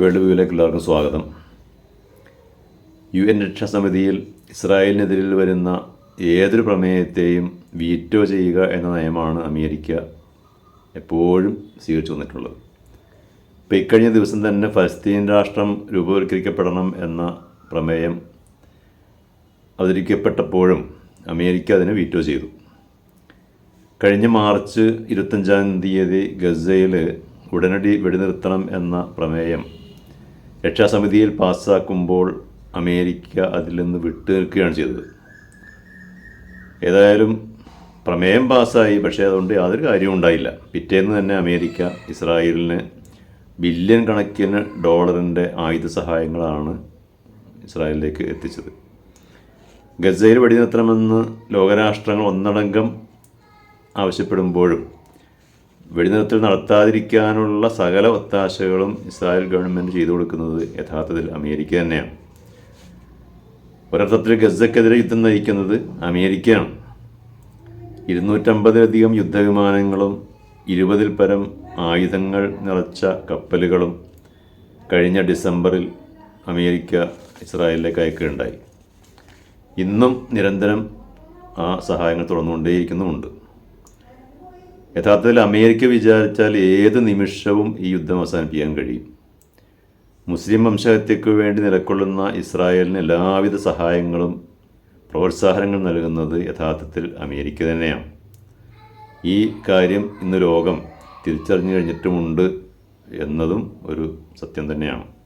World വ്യൂവിലേക്ക് എല്ലാവർക്കും സ്വാഗതം. U N രക്ഷാസമിതിയിൽ ഇസ്രായേലിനെതിരിൽ വരുന്ന ഏതൊരു പ്രമേയത്തെയും വീറ്റോ ചെയ്യുക എന്ന നയമാണ് അമേരിക്ക എപ്പോഴും സ്വീകരിച്ചു വന്നിട്ടുള്ളത്. ഇപ്പോൾ ഇക്കഴിഞ്ഞ ദിവസം തന്നെ ഫലസ്തീൻ രാഷ്ട്രം രൂപവൽക്കരിക്കപ്പെടണം എന്ന പ്രമേയം അവതരിക്കപ്പെട്ടപ്പോഴും അമേരിക്ക അതിനെ വീറ്റോ ചെയ്തു. കഴിഞ്ഞ മാർച്ച് ഇരുപത്തഞ്ചാം തീയതി ഗസയിൽ ഉടനടി വെടിനിർത്തണം എന്ന പ്രമേയം രക്ഷാസമിതിയിൽ പാസ്സാക്കുമ്പോൾ അമേരിക്ക അതിൽ നിന്ന് വിട്ടു നിൽക്കുകയാണ് ചെയ്തത്. ഏതായാലും പ്രമേയം പാസ്സായി. പക്ഷേ അതുകൊണ്ട് യാതൊരു കാര്യവും ഉണ്ടായില്ല. പിറ്റേന്ന് തന്നെ അമേരിക്ക ഇസ്രായേലിന് ബില്യൺ കണക്കിന് ഡോളറിന്റെ ആയുധ സഹായങ്ങളാണ് ഇസ്രായേലിലേക്ക് എത്തിച്ചത്. ഗസയിൽ വെടിനിർത്തണമെന്ന് ലോകരാഷ്ട്രങ്ങൾ ഒന്നടങ്കം ആവശ്യപ്പെടുമ്പോഴും വെടിനിർത്തൽ നടത്താതിരിക്കാനുള്ള സകല ഒത്താശകളും ഇസ്രായേൽ ഗവൺമെന്റ് ചെയ്തു കൊടുക്കുന്നത് യഥാർത്ഥത്തിൽ അമേരിക്ക തന്നെയാണ്. ഒരർത്ഥത്തിൽ ഗസക്കെതിരെ യുദ്ധം നയിക്കുന്നത് അമേരിക്കയാണ്. ഇരുന്നൂറ്റമ്പതിലധികം യുദ്ധവിമാനങ്ങളും ഇരുപതിൽ പരം ആയുധങ്ങൾ നിറച്ച കപ്പലുകളും കഴിഞ്ഞ ഡിസംബറിൽ അമേരിക്ക ഇസ്രായേലിലേക്ക് അയക്കുകയുണ്ടായി ഇന്നും നിരന്തരം ആ സഹായങ്ങൾ തുടർന്നുകൊണ്ടേയിരിക്കുന്നുമുണ്ട്. യഥാർത്ഥത്തിൽ അമേരിക്ക വിചാരിച്ചാൽ ഏത് നിമിഷവും ഈ യുദ്ധം അവസാനിപ്പിക്കാൻ കഴിയും. മുസ്ലിം വംശഹത്യക്ക് വേണ്ടി നിലകൊള്ളുന്ന ഇസ്രായേലിന് എല്ലാവിധ സഹായങ്ങളും പ്രോത്സാഹനങ്ങൾ നൽകുന്നത് യഥാർത്ഥത്തിൽ അമേരിക്ക തന്നെയാണ്. ഈ കാര്യം ഇന്ന് ലോകം തിരിച്ചറിഞ്ഞു കഴിഞ്ഞിട്ടുമുണ്ട് എന്നതും ഒരു സത്യം തന്നെയാണ്.